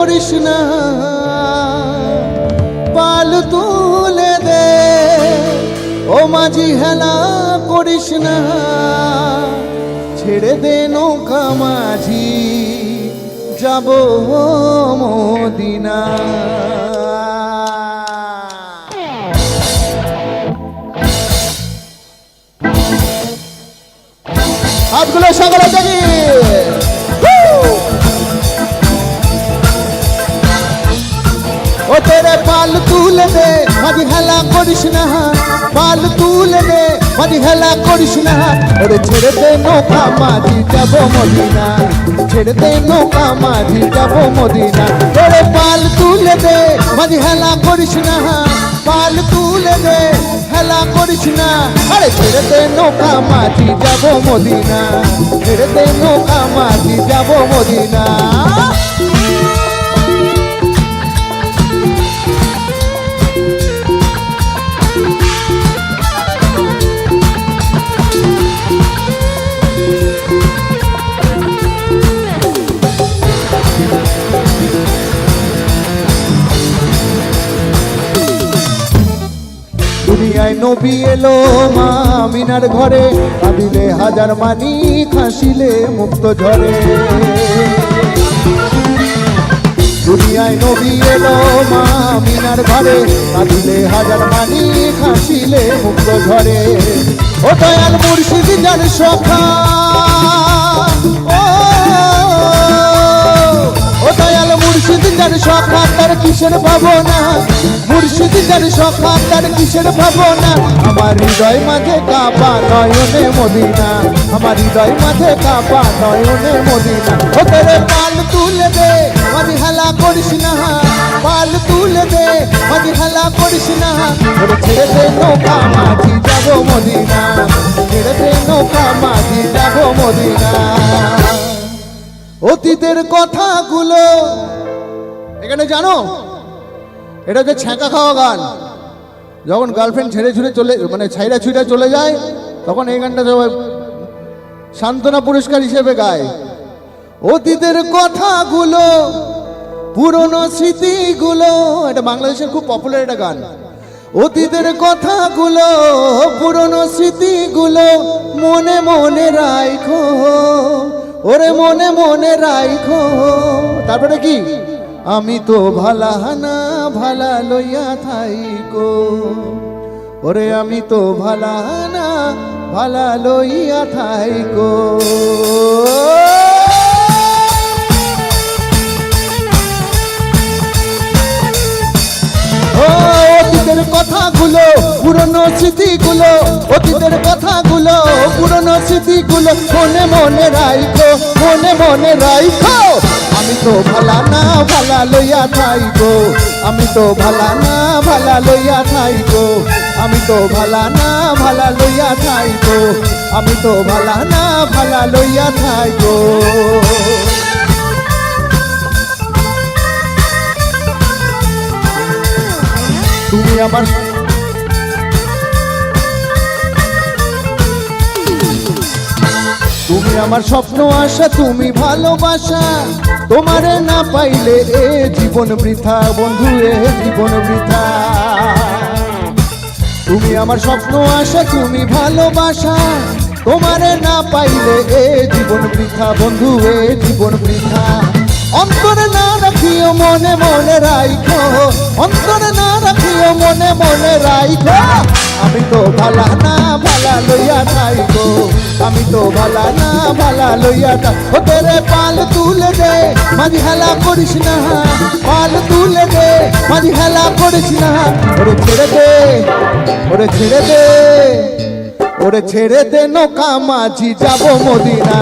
করিস না। পাল তুলে দে। ও মাঝি হেলা করিস না। ছেড়ে দে নৌকা মাঝি। যাব মদিনা। হাতগুলো সকলে দেখি তুলে দে করিস না। পাল তুলে দে হেলা করিস না। ওরে ছেড়ে দে নৌকা মাঝি যাব মদিনা। ছেড়ে দে নৌকা মাঝি যাব মদিনা। ওরে পাল তুলে দে মাঝি হেলা করিস না। পাল তুলে দে হেলা করিস না। আরে ছেড়ে দে নৌকা মাঝি যাব মদিনা। ছেড়ে দে নৌকা মাঝি যাব মদিনা। দুনিয়ায় নবী এলো মা মিনার ঘরে কাঁদিলে হাজার মানি খাসিলে মুক্ত ঝরে। দুনিয়ায় নবী এলো মা মিনার ঘরে কাঁদিলে হাজার মানি খাসিলে মুক্ত ঝরে। ও দয়াল মুর্শিদ, যার সখা সখা তার কিসের ভাবনা? মুর্শিদ যার সখা তার কিসের ভাবনা? আমার হৃদয় মাঝে কাবা নয়নে মদিনা। আমার হৃদয় মাঝে কাবা নয়নে মদিনা। ও পাল তুলে দে মাঝি হেলা করিস না। পাল তুলে দে মাঝি হেলা করিস না। ওরে ছেড়ে দে নৌকা, মাঝি যাব মদিনা। ছেড়ে দে নৌকা, মাঝি যাব মদিনা। অতীতের কথাগুলো এখানে জানো? এটা হচ্ছে ছ্যাঁকা খাওয়া গান। যখন গার্লফ্রেন্ড ছেড়ে ছুড়ে চলে মানে ছাইরা ছুঁড়ে চলে যায়, তখন এই গানটা সবাই সান্ত্বনা পুরস্কার হিসেবে গায়। অতীতের কথাগুলো, পুরনো স্মৃতিগুলো, এটা বাংলাদেশের খুব পপুলার একটা গান। অতীতের কথাগুলো, পুরনো স্মৃতিগুলো মনে মনে রাখো ওরে মনে মনে রাখো তারপরে কি? আমি তো ভালা না ভালা লইয়া থাইকো। ওরে আমি তো ভালা না ভালা লইয়া থাইকো। অতীতের কথাগুলো, পুরনো স্মৃতিগুলো, অতীতের কথাগুলো, পুরনো স্মৃতিগুলো মনে মনে রাইখো, মনে মনে রাইখো। আমি তো ভালা না, ভালা লইয়া থাইগো আমি তো ভালা না, ভালা লইয়া থাইগো আমি তো ভালা না, ভালা লইয়া থাইগো আমি তো ভালা না, ভালা লইয়া থাইগো তুমি আমার তুমি আমার স্বপ্ন আশা, তুমি ভালোবাসা। তোমারে না পাইলে এ জীবন বৃথা, বন্ধু, এ জীবন বৃথা। তুমি আমার স্বপ্ন আশা, তুমি ভালোবাসা। তোমারে না পাইলে এ জীবন বৃথা, বন্ধু, এ জীবন বৃথা। অন্তরে না রাখিও মনে মনে রাইখো। অন্তরে না রাখিও মনে মনে রাইখো। আমি তো ভালা না ভালা লইয়া থাইগো আমি তো ভালা না ভালা লইয়া থাই ও তেরে পাল তুলে দে, মাঝি হেলা করিস না। পাল তুলে দে, মাঝি হেলা করিস না। ওরে ছেড়ে দে, ওরে ছেড়ে দে। ওরে ছেড়ে দে নৌকা মাঝি, যাব মদিনা।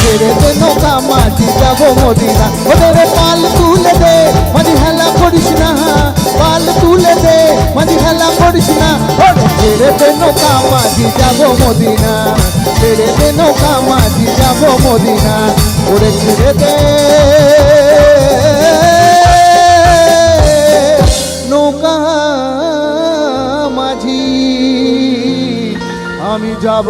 ছেড়ে দে নৌকা মাঝি, যাব মদিনা। ওদের পাল তুলে দে, মাঝি হেলা করিস না। পাল তুলে দে, মাঝি হেলা করিস না। ওরে ছেড়ে দে নৌকা মাঝি, যাব মদিনা। ছেড়ে দে নৌকা মাঝি, যাব মদিনা। ওরে ছেড়ে দে। যাব